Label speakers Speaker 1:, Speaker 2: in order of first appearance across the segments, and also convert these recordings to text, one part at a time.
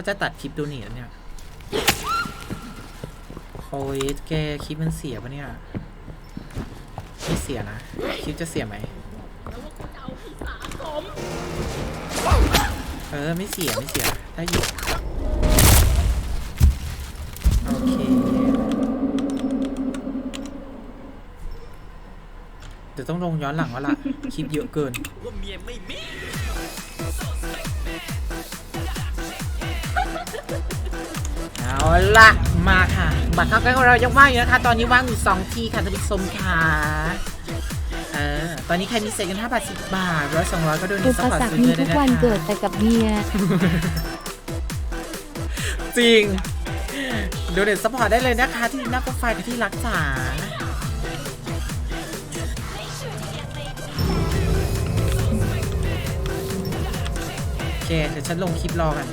Speaker 1: ก็จะตัดคลิปดูหนีแล้วเนี่ยโอ้ยแกคลิปมันเสียปะเนี่ยไม่เสียนะ คลิปจะเสียไหมเออ ไม่เสีย ไม่เสีย ได้อยู่โอเคเดี๋ยวต้องลงย้อนหลังแล้วล่ะ คลิปเยอะเกิน
Speaker 2: ว่าเมียไม่มี
Speaker 1: เอาละมาค่ะบัตรเข้าใกล้ของเรายังว่างอยู่นะคะ ตอนนี้ว่างอยู่2ที่ค่ะท่านผู้ชมค่ะเออตอนนี้ใครมีเศษกัน5บาท10บาทร้อยสองร้อยก็โดน
Speaker 3: อุ
Speaker 1: ซั
Speaker 3: ป
Speaker 1: พพอร์ต
Speaker 3: สรรค
Speaker 1: ซื้อ
Speaker 3: มี
Speaker 1: เลย
Speaker 3: ทุ
Speaker 1: นะ
Speaker 3: กวัน
Speaker 1: คะ
Speaker 3: เกิดแต่กับเมีย
Speaker 1: จริงโดเนทซัพพอร์ตได้เลยนะคะที่หน้าโปรไฟล์กับที่รักษาโอเคเดี๋ยวฉันลงคลิปรอกัน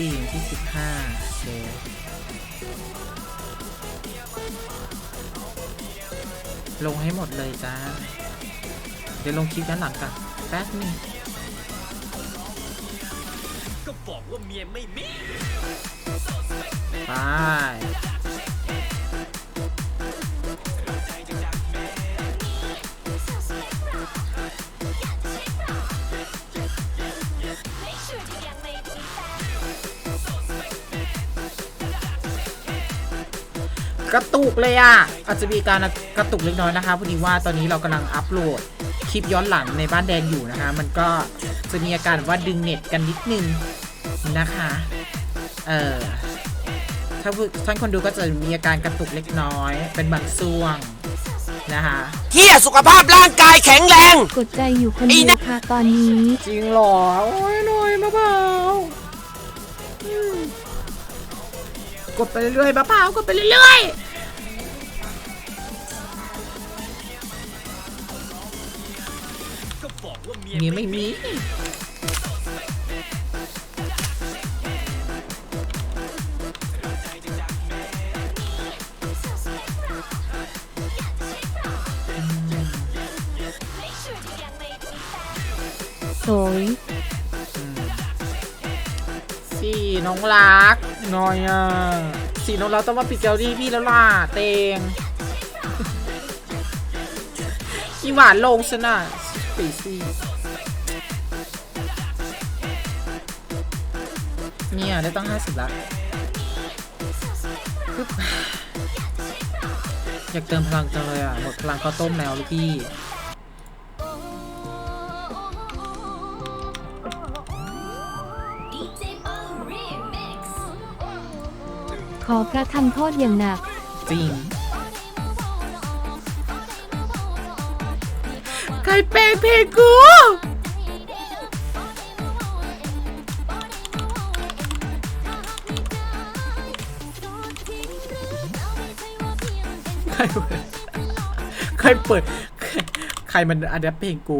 Speaker 1: วันที่สิบสี่วันที่สิบห้าโอเคลงให้หมดเลยจ้า เดี๋ยวลงคลิปด้านหลังกันแป๊บหนึง
Speaker 2: ก็บอกว่าเมียไม่มี
Speaker 1: ไป กระตุกเลยอะ อาจจะมีการกระตุกเล็กน้อยนะคะพอดีว่าตอนนี้เรากำลังอัปโหลดคลิปย้อนหลังในบ้านแดนอยู่นะคะ มันก็จะมีอาการว่าดึงเน็ตกันนิดนึงนะคะ เออถ้าผู้ท่านคนดูก็จะมีอาการกระตุกเล็กน้อย เป็นบางช่วงนะคะ
Speaker 2: เฮียสุขภาพร่างกายแข็งแรง
Speaker 3: กดใจอยู่คนเดียวค่ะตอนนี้
Speaker 1: จริงเหรอ โอ้ยหน่อยมะพร้า กดไปเรื่อยๆมะพร้าวกดไปเรื่อย
Speaker 2: ก็บอกว่าเมี
Speaker 1: ๆ
Speaker 2: ย
Speaker 1: มีไม่มี
Speaker 3: โสย
Speaker 1: สี่น้องรัก หน้อยอะสีน้องรักต้องมาปิดเกลลี่พี่แล้วล่ะเตงอีหวานลงซะน่ะปีซี่เนี่ยได้ตั้งห้าสิบละอยากเติมพลังจังเลยอะ หมดพลังข้าวต้มแล้วลูกพี่
Speaker 3: พระทำโทษอย่างหนัก
Speaker 1: จริง ใครแปลงเพลงกู ใครเปิด ใครเปิด ใครใครมันอัดแอปเพลงกู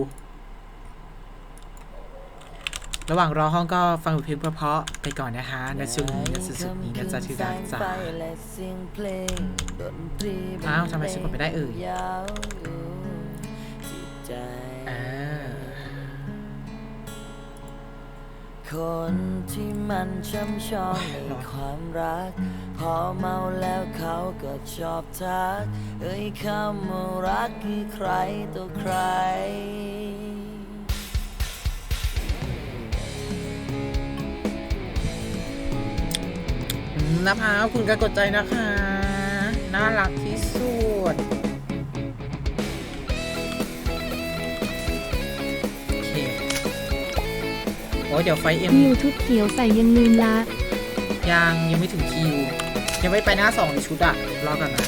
Speaker 1: ระหว่างรอห้องก็ฟังเพลงเพราะๆไปก่อนนะคะในช่วงนี้นะสุดๆนี้นะจ๊ะที่รักจ๋าอ้าวทำไมฉันกดไม่ได้เอ่ยอ่า
Speaker 4: คนที่มันช้ำชองในความรัก พอเมาแล้วเขาก็ชอบทัก เอ้ยคำว่ารักคือใครตัวใคร
Speaker 1: นภาคุณก็กดใจนะคะ น่ารักที่สุด โอเค โอ้ยเดี๋ยวไฟเอ็ม
Speaker 3: มิวชุดเขียวใส่ยังลืมละ
Speaker 1: ยังยังไม่ถึงคิว ยังไม่ไปหน้าสองในชุดอะรอกันนะ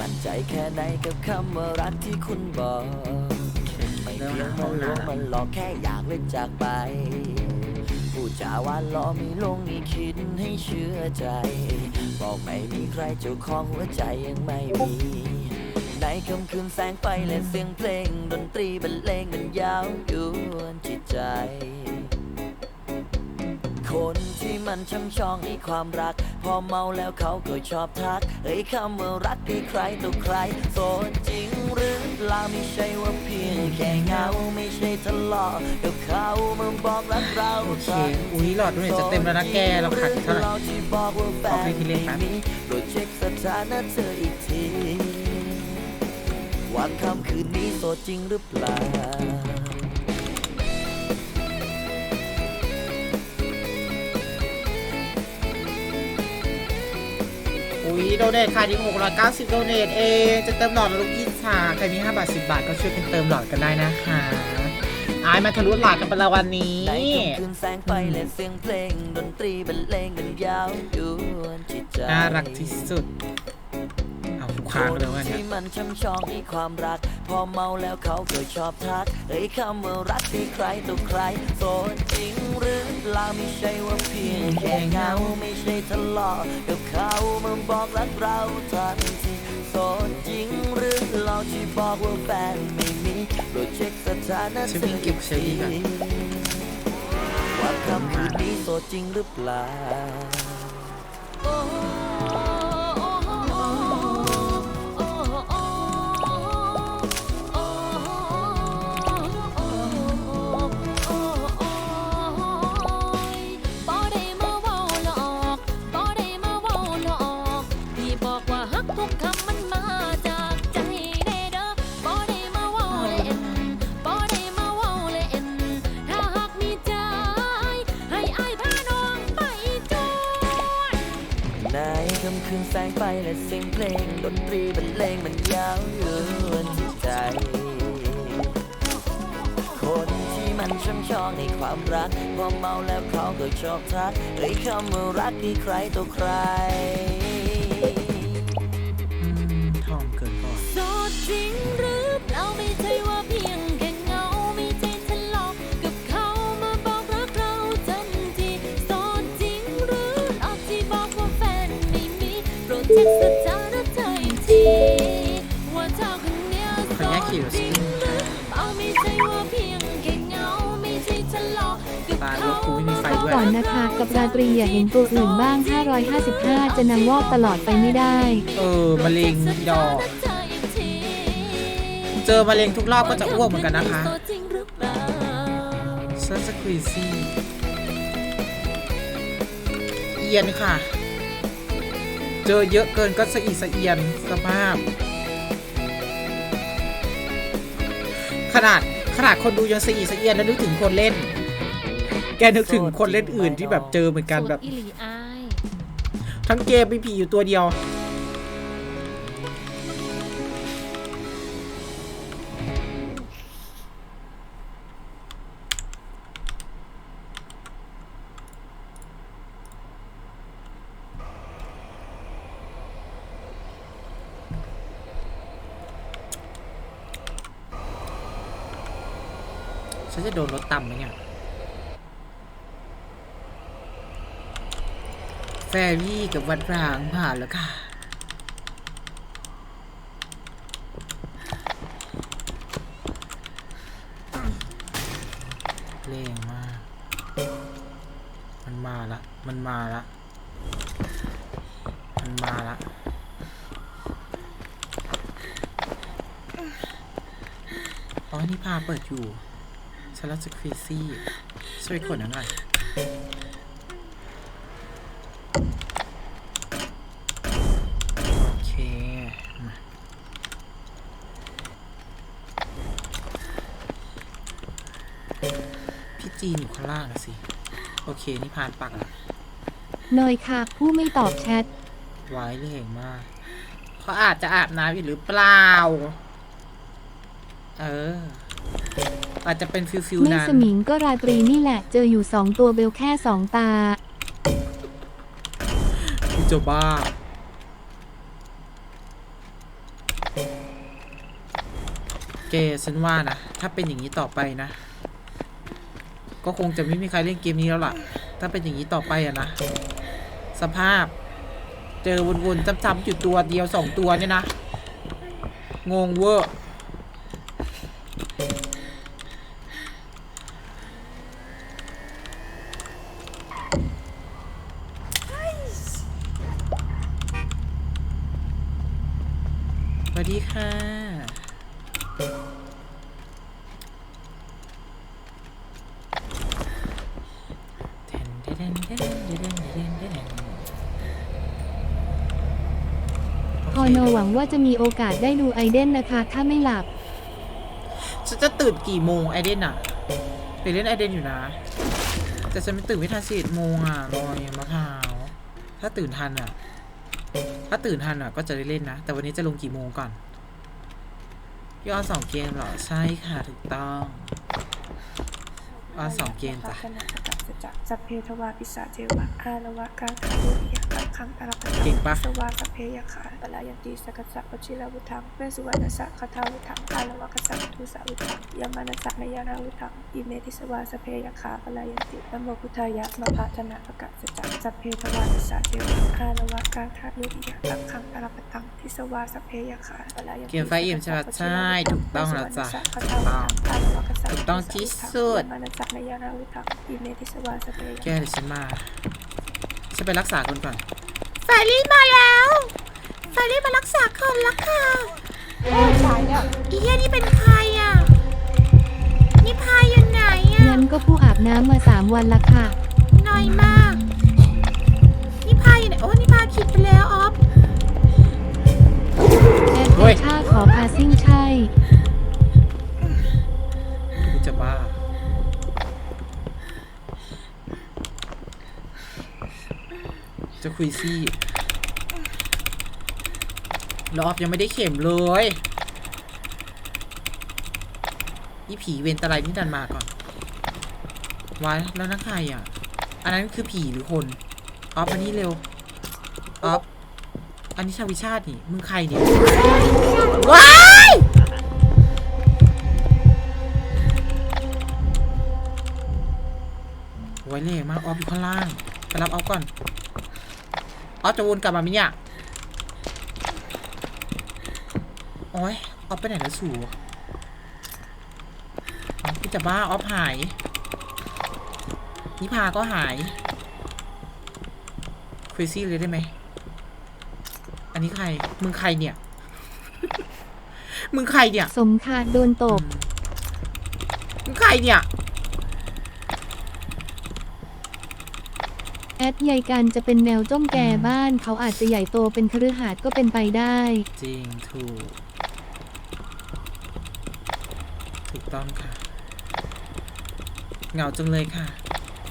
Speaker 4: มั่นใจแค่ไหนกับคำว่ารักที่คุณบอก ไม่
Speaker 1: เริ่ม
Speaker 4: เพีย
Speaker 1: หางห้
Speaker 4: มั
Speaker 1: อง
Speaker 4: นลวง
Speaker 1: น้ำ
Speaker 4: มันหลอกแค่อยากเล่นจากไปผู้ จาวานล้อมีลงนี่คิดให้เชื่อใจ บอกไม่มีใครเจ้าของหัวใจยังไม่มีในค่ำคืนแสงไฟและเสียงเพลง ดนตรีบรรเลงมันยาวยวนจิตใจ คนที่มันช่ำชองในความรัก พอเมาแล้วเขาก็ชอบทักเอ้ยคำว่ารักคือใครต่อใคร โสดจริงหรือเปล่าไม่ใช่ว่าเพียงแค่เหงาไม่ใช่ทะเลาะกับเขามาบอกรักเรา
Speaker 1: โอเคอุ๊ยหลอดด้วยจะเต็มแล้วนะแกเราขาดอีกเท่าไหร่
Speaker 4: เราที่บอกว่าแฟ
Speaker 1: เอา
Speaker 4: น
Speaker 1: ไปที่เล่นแป๊บ
Speaker 4: ไม่มีโปรดเช็คสถานะเธออีกทีว่าค่ำคืนนี้โสดจริงหรือเปล่า
Speaker 1: ยโดเนทค่ะที่690 โดเนทเอง จะเติมหลอดลูกอิชาใครมี 5 บาท 10 บาท ก็ช่วยกันเติมหลอดกันได้นะคะอายมาทะลุหลอดกันไปและวันนี้
Speaker 4: ในค่ำคืนแสงไฟและเสียงเพลงดนตรีบรรเลงกันยาวยวนจิตใจ
Speaker 1: น่ารักที่สุดเอาลูกค้ากันเลยว่าเนี่ย
Speaker 4: ที่มันช่ำชองในความรัก พอเมาแล้วเขาก็ชอบทักเอ้ยคำว่ารักที่ใครต่อใครโสดจ ริงหรือเปล่าไม่ใช่ว่าเพียงแค่เหงาไม่ใช่ทะเลาะกับเขามาบอกรักเราทันทีโสดจริงหรือเราที่บอกว่าแฟนไม่มีโปรดเช็คสถานะ
Speaker 1: ฉันวิ่งเก็บเชอรี่ก่อน
Speaker 4: ว่าคำคืนนี้โสดจริงหรือเปล่า
Speaker 5: คืน
Speaker 4: แสงไฟและเสียงเพลง ดนตรีบรรเลงมันยาวยวนใจ คนที่มันช่ำชองในความรักพอเมาแล้วเขาก็ชอบทักเอ้ยคำว่ารักที่ใครต่อใคร
Speaker 1: ก่อน
Speaker 5: นะคะกับ
Speaker 1: รา
Speaker 3: ตรีอย่าเห็นตัวอื่นบ้าง 555 จะนางวอกตลอดไปไม่ได้
Speaker 1: เออมะเร็งดอก เจอมะเร็งทุกรอบก็จะอ้วกเหมือนกันนะคะ
Speaker 5: เปล่า
Speaker 1: เซอร์สควีซี่เอียนค่ะ เจอเยอะเกินก็สะอีสะเอียนสภาพ ขนาดขนาดคนดูยังสะอีสะเอียนแล้วนึกถึงคนเล่น แกนึกถึงคนเล่นอื่นที่แบบเจอเหมือนกันแบบ
Speaker 5: โสดอีหลีอาย
Speaker 1: ทั้งเกมมีผีอยู่ตัวเดียว ฉันจะโดนรถต่ำไหมเนี่ย แฟรี่กับวัดร้างผ่านแล้วค่ะแรงมาก มันมาละ มันมาละ มันมาละ อ๋อ นี่พาเปิดอยู่ฉันรับสควีซี่ช่วยกดหน่อยหน่อย ข้างล่างอะสิ โอเค นี่ผ่านปักแล้ว
Speaker 3: หน่อยค่ะ ผู้ไม่ตอบแชท
Speaker 1: ไว้เร่งมาก เขาอาจจะอาบน้ำอยู่หรือเปล่า เออ อาจจะเป็นฟิลฟิล
Speaker 3: ไม่
Speaker 1: นั้น
Speaker 3: สมิงก็ราตรีนี่แหละ เจออยู่สองตัวเบลแค่สองตา
Speaker 1: กูจะบ้า เกฉันว่านะ ถ้าเป็นอย่างนี้ต่อไปนะ ก็คงจะไม่มีใครเล่นเกมนี้แล้วล่ะ ถ้าเป็นอย่างนี้ต่อไปอะนะ สภาพ เจอวนๆจำๆอยู่ตัวเดียวสองตัวเนี่ยนะ งงเวอร์
Speaker 3: นหวังว่าจะมีโอกาสได้ดูไอเดนนะคะ ถ้าไม่หลับ
Speaker 1: ฉันจะตื่นกี่โมงไอเดนอะไปเล่นไอเดนอยู่นะ แต่ฉันไม่ตื่นไม่ทันสิบโมงอะรอยมะพร้าวถ้าตื่นทันอะถ้าตื่นทันอะก็จะได้เล่นนะ แต่วันนี้จะลงกี่โมงก่อนยอดสองเกมเหรอ ใช่ค่ะ ถูกต้อง ยอดสองเกมจ้ะ
Speaker 6: จักสัพเพทวาปิสาเทวะอาละวะกาคาดุริยะกังคังตาลปัต
Speaker 1: เก่งปะ
Speaker 6: สวาสัพเพยขาปลายันติสกัสสะปชิราวุธังเวสสุวรรณสัคคาทาวุธังอาละวะกัสสะทุสาวุธังยามานัสสะนยานาวุธังอิเมติสวาสัพเพยขาปลายันตินะโมพุทธายะมะพะธนะปะกะสจักสัพเพทวาปิสาเทวะอาละวะกาคาดุริยะกังคังตาลปัตังทิสวาสัพเพยขาปลายันติ
Speaker 1: เกมไฟเอ็มใช่ปะใช่ถูกต้องแล้วจ้ะ
Speaker 6: ถูกต้อง
Speaker 1: ถูกต้องที่สุด
Speaker 6: นยานาวุธังอิเมติสวาสเพย
Speaker 1: แกเดี๋ยวฉันมาฉันไปรักษาคนก่อนแฟรี่มาแล้วแฟรี่มารักษาคนแล้วค่ะโอ้ยตายแล้วอีเหี้ยนี่เป็นใครอะนี่พายอยู่ไหนอะ
Speaker 3: งั้นก็ผู้อาบน้ำมาสามวันละค่ะ
Speaker 1: น้อยมาก นี่พายอยู่ไหนโอ้นี่พาคิดไปแล้วออฟ
Speaker 3: แอด
Speaker 1: เฮ้ย
Speaker 3: ค่าขอพาซิ่งใช่
Speaker 1: จะคุยซี่แล้วออฟยังไม่ได้เข็มเลยอีผีเวนตะไลนี่ดันมาก่อนวายแล้วนักใครอะ อันนั้นคือผีหรือคนออฟอันนี้เร็วออฟอันนี้ชาววิชาตินี่ มึงใครเนี่ย ว้ายไว้เลยมาออฟอยู่ข้างล่าง ไปรับออฟก่อน ออฟจะวนกลับมาไหมเนี่ยโอ้ยออฟไปไหนแล้วสูออฟพี่จะบ้าออฟหายนิพาก็หายคุยซี่เลยได้ไหม อันนี้ใคร มึงใครเนี่ย มึงใครเนี่ย
Speaker 3: สมคาโดนตบ
Speaker 1: มึงใครเนี่ย
Speaker 3: แอดใหญ่กันจะเป็นแมวจ้องแก่บ้าน เขาอาจจะใหญ่โตเป็นคฤหาสน์ก็เป็นไปได้
Speaker 1: จริงถูก ถูกต้องค่ะ เหงาจังเลยค่ะ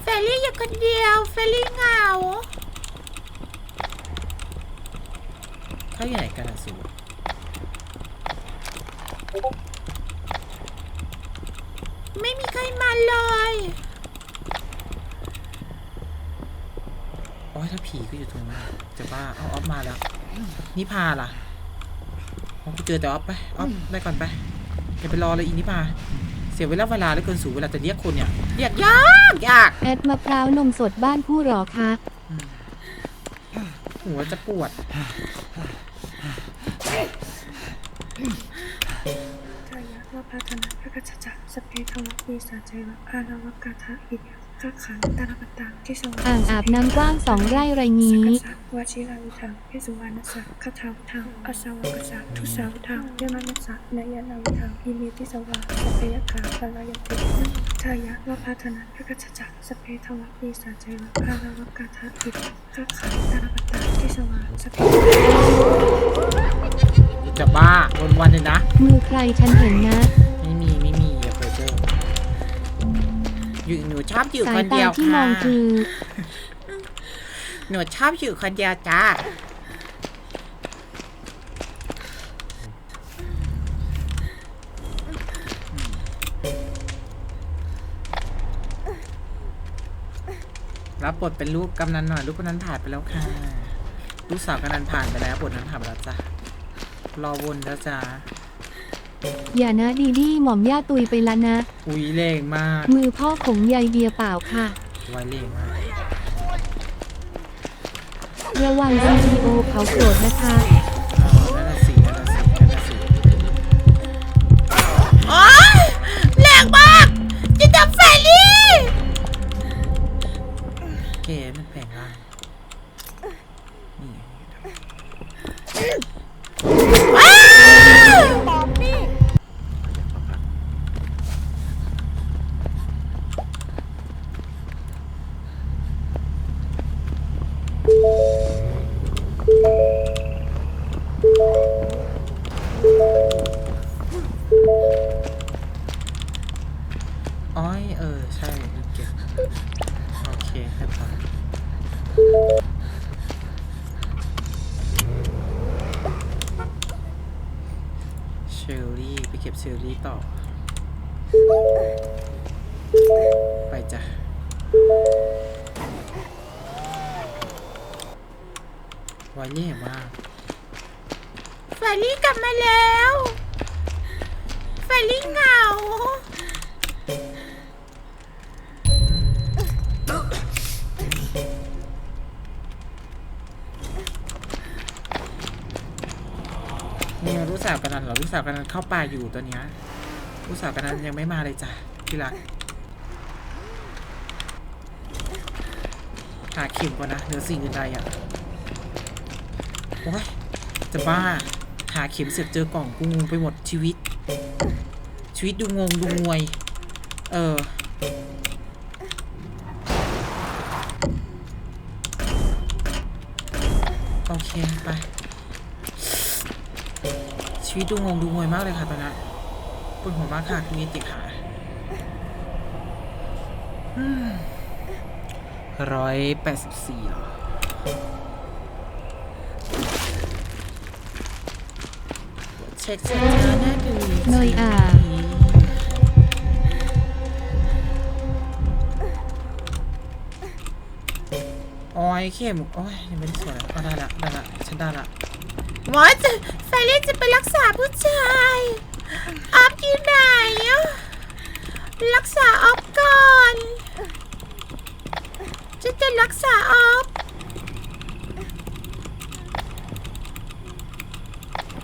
Speaker 1: แฟรี่อยู่คนเดียวแฟรี่เหงา เขาอยู่ไหนกันอะสูไม่มีใครมาเลย โอ้ยถ้าผีก็อยู่ตรงนั้นจะบ้าเอาออฟมาแล้วนิพาล่ะเอากูเจอแต่ออฟไปออฟได้ก่อนไปอย่าไปรอเลยอีนิพาเสียเวลาเวลาแล้วเกินสูงเวลาจะเรียกคนเนี่ยเรียกยากยาก
Speaker 3: แอดมะพร้าวนมสดบ้านผู้หรอคะ
Speaker 1: หัวจะปวด
Speaker 6: ทายะวะพาธนะพระกัจจะสพเพทวะปีสาเจวะอาละวะกาทะอิ กัขังตาลปัตตังที่สวรรค์
Speaker 3: อ่างอาบน้ำกว้างสองไร่ไร
Speaker 6: สั
Speaker 3: งี้
Speaker 6: กสะวชิราวุธังเพสุวรรณสักคาถาวุธังอาสาวกสักทุสาวุธังยมานัสสะนายนาวุธังอิเมติสวาสพเพยกาปลายันติทายะวะพาธนะพระกัจจะสพเพทวะปีสาเจวะอาละวะกาทะอิกัขังตาลปัตตังที่สวรรค์สพเพ
Speaker 1: จะบ้าวันวันๆเลยนะ
Speaker 3: มือใครฉันเห็นนะ
Speaker 1: อยู่หนูชอบอยู่
Speaker 3: สา
Speaker 1: ค
Speaker 3: ย
Speaker 1: น
Speaker 3: ตา
Speaker 1: เดียว
Speaker 3: ที่ม
Speaker 1: ค่ะ
Speaker 3: องคือ
Speaker 1: หนูชอบอยู่คนเดียวจ้ารับบทเป็นลูกกำนันหน่อยลูกกำนันผ่านไปแล้วค่ะลูกสาวกำนันผ่านไปแล้วบทนั้นผ่านไปแล้วจ้ะรอวนแล้วจ้า
Speaker 3: อย่านะดีดีหม่อมย่าตุยไปละนะ
Speaker 1: อุ้ยแรงมาก
Speaker 3: มือพ่อของยายเบียร์เปล่าค่ะ
Speaker 1: ไวแรงมาก
Speaker 3: ระวัง CTO เขาโกรธนะคะ
Speaker 1: อ๋อนั่นน่ะสินั่นน่ะสินั่นน่ะสิ
Speaker 7: โอ๊ยแรงมากจะจับแฟรี่
Speaker 1: ก็บเชอรี่ต่อ ไปจ้ะไวเล่มาก
Speaker 7: แฟรี่กลับมาแล้วแฟรี่เหงา
Speaker 1: สาวกันนันเหรอรู้สาวกันนันเข้าป่าอยู่ตัวเนี้ยรู้สาวกันนั้นยังไม่มาเลยจ้ะที่รักหาเข็มก่อนนะเหนือสิ่งอื่นใดอะโอ้ยจะบ้าหาเข็มเสร็จเจอกล่องกูงงไปหมดชีวิต ชีวิตดูงงดูงวย เออโอเคไป ชีวิตดูงงดูงวยมากเลยค่ะตอนนี้ปวดหัวมากค่ะคุณนิติค่ะร้อยแปดสิบสี่หรอเช็คสถานะดู
Speaker 3: หน่อยอะ
Speaker 1: โอ้ยเข้มโอ้ยยังไม่ได้สวยเอาได้ละได้ละฉันได้ละ
Speaker 7: หม อจะแฟรี่จะไปรักษาผู้ชายออฟอยู่ไหนอะรักษาออฟก่อนจะจะรักษาออฟ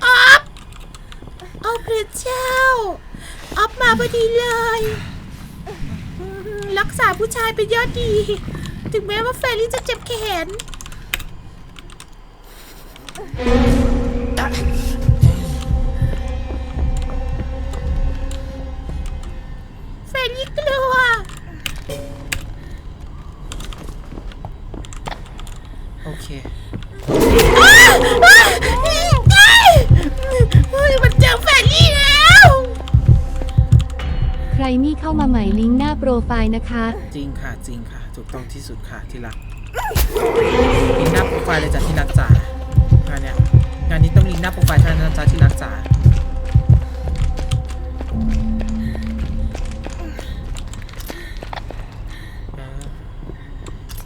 Speaker 7: ออฟโอ้พระเจ้าออฟมาพอดีเลย รักษาผู้ชายเป็นยอดดี ถึงแม้ว่าแฟรี่จะเจ็บแขน แฟนยิ่งกลัว
Speaker 1: โอเค
Speaker 7: มันเจอแฟนยี่แล้ว
Speaker 3: ใครนี่เข้ามาใหม่ลิงก์หน้าโปรไฟล์นะคะ
Speaker 1: จริงค่ะจริงค่ะ ถูกต้องที่สุดค่ะที่รักลิงก์หน้าโปรไฟล์เลยจ้ะที่รักจ๋างานเนี้ย งานนี้ต้องลิงก์หน้าโปรไฟล์เท่านั้นนะจ๊ะที่รักจ๋าเออ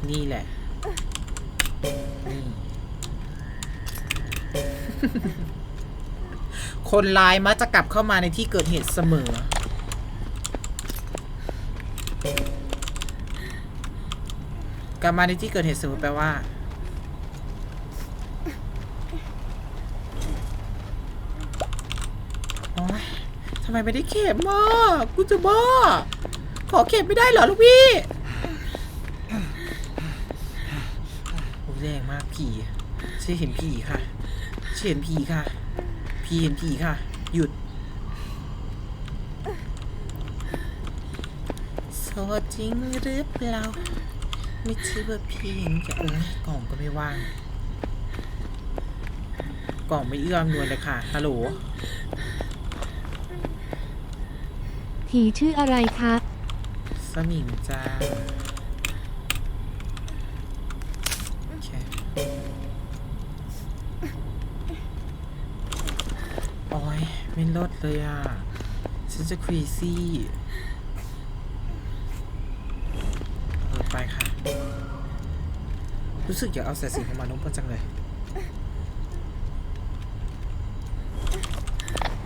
Speaker 1: นี่แหละ นี่ คนร้ายมักจะกลับเข้ามาในที่เกิดเหตุเสมอ กลับมาในที่เกิดเหตุเสมอแปลว่า โอ๊ยทำไมไม่ได้เข็มอะกูจะบ้า ขอเข็มไม่ได้เหรอลูกพี่โอ้ยแรงมากผีเชื่อเห็นผีค่ะเชื่อเห็นผีค่ะผีเห็นผีค่ะ หยุดโสดจริงหรือเปล่าไม่ใช่ว่าพี่เห็นแกโอ้ยกล่องก็ไม่ว่าง กล่องไม่เอื้อมนวยเลยค่ะฮัลโหล
Speaker 3: ผีชื่ออะไรคะ
Speaker 1: สมิงจ้าโอเคโอ้ยไม่ลดเลยอะ ฉันจะครีซี่เออไปค่ะ รู้สึกอยากเอาสายสิญจนของมานุ่มปนจังเลย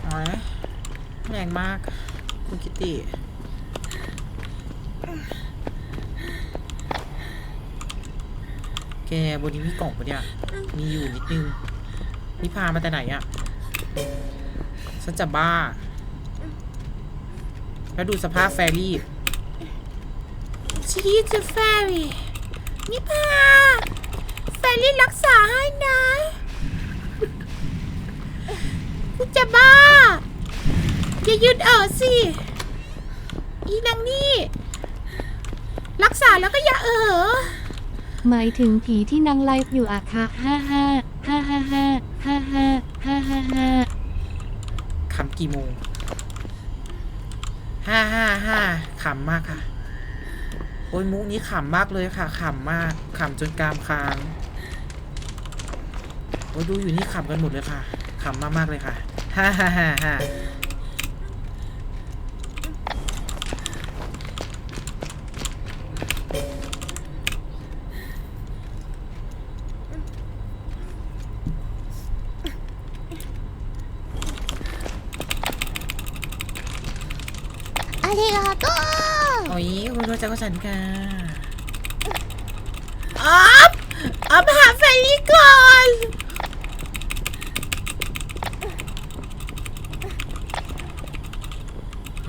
Speaker 1: โอ้ยแรงมาก คุณคิตตี้แกแกบนนี้มีกล่องปะเนี่ย มีอยู่นิดนึง นี่พามาแต่ไหนอะฉันจะบ้า แล้วดูสภาพแฟรี่
Speaker 7: ชีสแฟรี่นี่พาแฟรี่รักษาให้นะกูจะบ้า อย่ายืดเออสิ อีนางนี่ รักษาแล้วก็อย่าเออ
Speaker 3: หมายถึงผีที่นางไลฟ์อยู่อะค่ะห้าห้าห้าห้าห้าห้าห้าห้าห้าห้า
Speaker 1: ขำกี่โมงห้าห้าห้าขำมากค่ะ โอ้ยมุกนี้ขำมากเลยค่ะขำมากขำจนกรามค้าง โอ้ยดูอยู่นี่ขำกันหมดเลยค่ะขำมากมากๆเลยค่ะ ฮ่าฮ่าฮ่าฮ่า โอ้ยคุณรู้จักก็ฉันค่ะ
Speaker 7: ออฟออฟหาแฟรี่ก่อน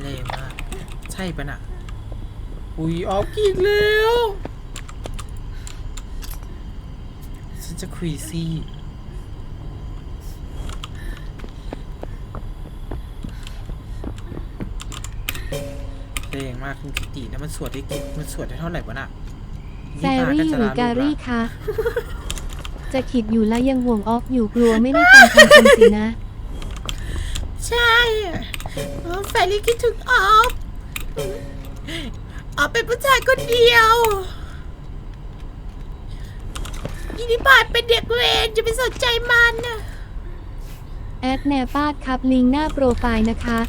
Speaker 1: เล่มากใช่ปะน่ะ อุ้ยออกอีกแล้ว ฉันจะครีซี่ แรงมากคุณคิตตี้นะมันสวดได้กี่มันสวดได้เท่าไหร่วะน่ะ
Speaker 3: แซรี่หรือการีคะ จะขิดอยู่แล้วยังห่วงออฟอยู่กลัวไม่ได้ฟังคำคำสินะ
Speaker 7: ใช่เออแฟรี่คิดถึงออฟออฟเป็นผู้ชายคนเดียวยินดีบาดเป็นเด็กเวรจะไปสนใจมันน่ะ
Speaker 3: แอดแนปาดครับลิงก์หน้าโปรไฟล์นะคะ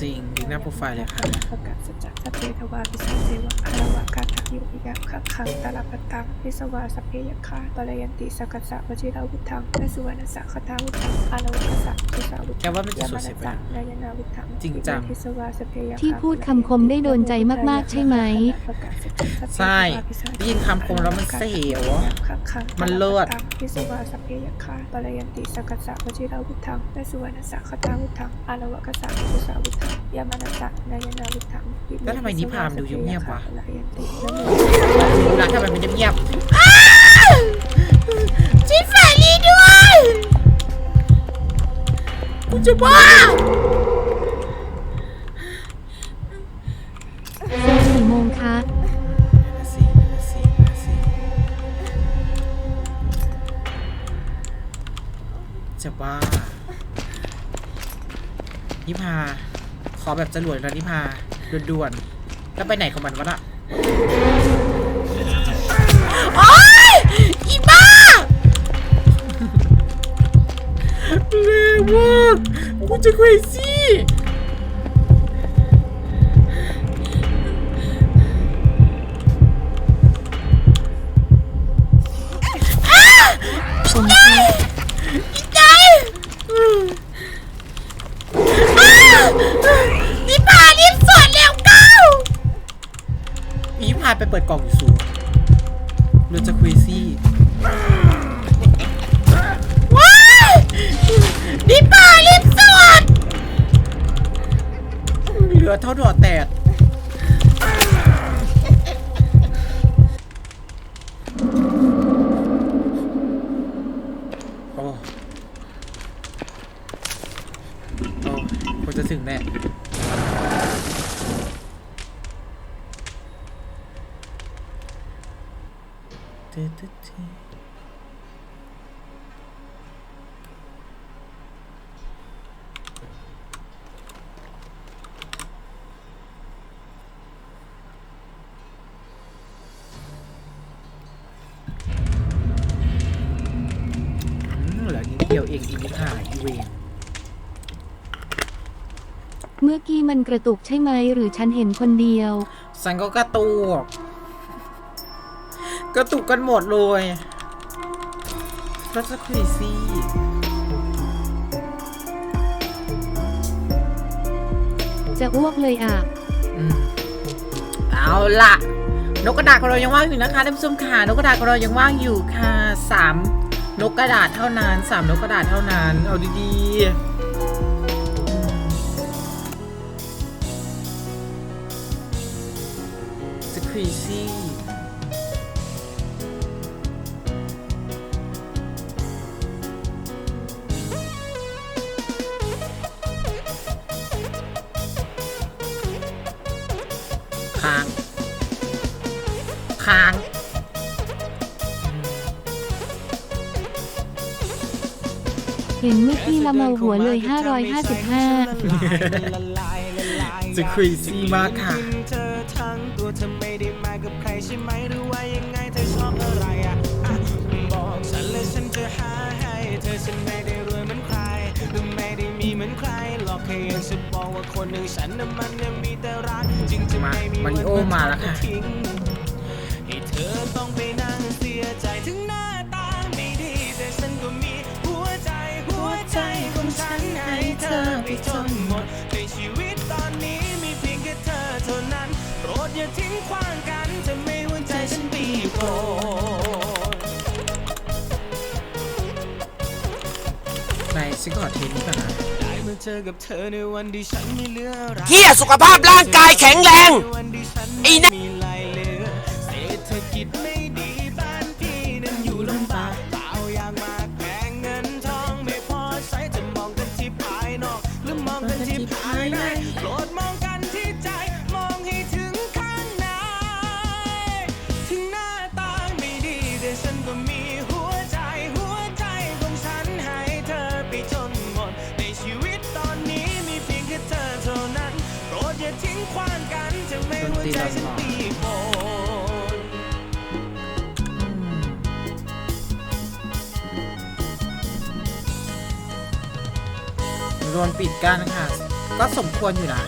Speaker 1: จริงดูห น้าโปรไฟล์เลยค่ะ
Speaker 6: ประกาศสัจจะสัพเพทวาปิสันเทวะอารวะกาทักโยปิยะคักขังตาลปัตตังพิสวาสัพเพยคาปรยันติสักกัสสะวชิราวุธังและสุวรรณสักคทาวุธังอารวะกัสสะทุสาวุ
Speaker 1: แกว่ามันจะสวดเสร็จไหม
Speaker 6: นายนาวุธัง
Speaker 1: จริงจัง
Speaker 6: พิสวาสัพเพยคา
Speaker 3: ที่พูดคำคมได้โดนใจมากๆใช่ไหม
Speaker 6: ประกาศสัจจะสัพเพ
Speaker 1: ใช่
Speaker 6: ทวาปิสันเทวะ
Speaker 1: ได้ยินคำคมแล้วมันเสียว
Speaker 6: คักขัง
Speaker 1: มันเลิศ
Speaker 6: พิสวาสัพเพยคาปรยันติสักกัสสะวชิราวุธังและสุวรรณสักคทาวุธังอารวะกัสสะทุสาวุธังยามานัสสะนายนาวุธัง
Speaker 1: แล้วทำไมนิพามดูเงียบๆวะ
Speaker 6: ปรยันตินะโม
Speaker 1: ดูนะทำไมมันเงียบ
Speaker 7: ชิดแฟรี่ด้วยกูจะบ้า
Speaker 3: เซลกี่โมงคะ
Speaker 1: ๆนั่นสินั่นสินั่นสิจะบ้านิพาขอ แบบจรวดรานิพาด่วนๆแล้วไปไหนของมันวะน่ะ
Speaker 7: โอ๊ยอีบ้า
Speaker 1: เรงมากกูจะ
Speaker 3: เค
Speaker 7: วซี นิ
Speaker 1: พาไปเปิดกล่องอยู่สูงเราจะ crazy
Speaker 7: ว้ายนี่พารีบสวน
Speaker 1: เหลือเท่าดอแตกโอ้โอ้ควรจะถึงแน่ องอีนิพาอีเวน
Speaker 3: เมื่อกี้มันกระตุกใช่ไหมหรือฉันเห็นคนเดียว
Speaker 1: สันก็กระตุก กระตุกกันหมดเลยแล้วจะครีซี่
Speaker 3: จะอ้วกเลยอะ
Speaker 1: อืมเอาล่ะนกกระดาษของเรายังว่างอยู่นะคะท่านผู้ชมค่ะนกกระดาษของเรายังว่างอยู่ค่ะสาม นกกระดาษเท่านั้นสามนกกระดาษเท่านั้น เอาดีๆจะครีซี่ค้างค้าง
Speaker 3: เห็นเมื่อกี้ละเมาหัวเลย 555
Speaker 1: จะครีซี่มากค่ะ
Speaker 8: เธอทั้งตัวเธอไม่ได้มากับใครใช่ไหมหรือว่ายังไงเธอชอบอะไรอะอะบอกฉันเลยฉันจะหาให้เธอฉันไม่ได้รวยเหมือนใครหรือไม่ได้มีเหมือนใครหรอกแค่อยากจะบอกว่าคนหนึ่งฉันน่ะมันยังมีแต่รักจริงจะไม่มี
Speaker 1: มา
Speaker 8: วัน
Speaker 1: ริโอมาแล้วค่ะ
Speaker 8: ทิ้งให้เธอต้องไปนั่งเสียใจถึงหน้าตาไม่ดีแต่ฉันก็มีหัวใจหัว ใจของฉันให้เธอไปจนหมด ในชีวิตตอนนี้มีเพียงแค่เธอเท่านั้นโปรดอย่าทิ้งขว้างกันจะไม่หัวใจฉันปีโปรด
Speaker 1: ในซิกขอเทนนี้ก่อนนะ
Speaker 8: ได้มาเจอกับเธอในวันที่ฉันไม่เหลืออะไร
Speaker 2: เฮียสุขภาพร่างกายแข็งแรง
Speaker 8: ในวันที่ฉัน
Speaker 2: ไอ้นะ
Speaker 8: มีลายเหลือ โดนปิดกั้น
Speaker 1: ค่ะ ก็สมควรอยู่นะ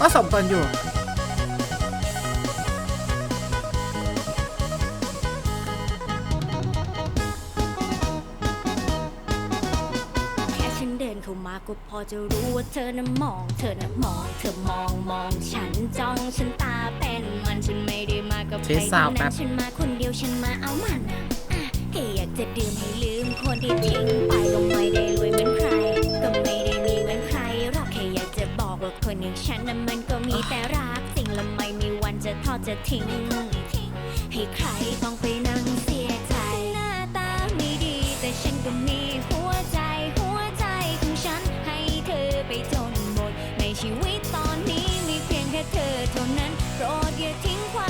Speaker 1: ก็สมควรอยู่
Speaker 5: แค่ฉันเดินเข้ามาก็พอจะรู้ว่าเธอน่ะมอง เธอน่ะมอง เธอมองมองฉันจ้องฉันตาเป็นมันฉันไม่ได้มากับใคร
Speaker 1: เช็คซาวด์
Speaker 5: ทั้ง
Speaker 1: แป๊
Speaker 5: นั้
Speaker 1: บ
Speaker 5: นฉันมาคนเดียวฉันมาเอามันอะอะ แค่อยากจะดื่มให้ลืมคนที่ทิ้งไปก็ไม่ได้รวยเหมือนใคร ก็ไม่ได้มีเหมือนใครหรอกแค่อยากจะบอกว่าคนอย่างฉันน่ะมันก็มีแต่รักจริงและไม่มีวันจะทอดจะทิ้ง ให้ใครต้องไปนั่งเสียใจ หน้าตาไม่ดีแต่ฉันก็มีหัวใจหัวใจของฉันให้เธอไปจนหมด ในชีวิตตอนนี้มีเพียงแค่เธอเท่านั้นโปรดอย่าทิ้งความ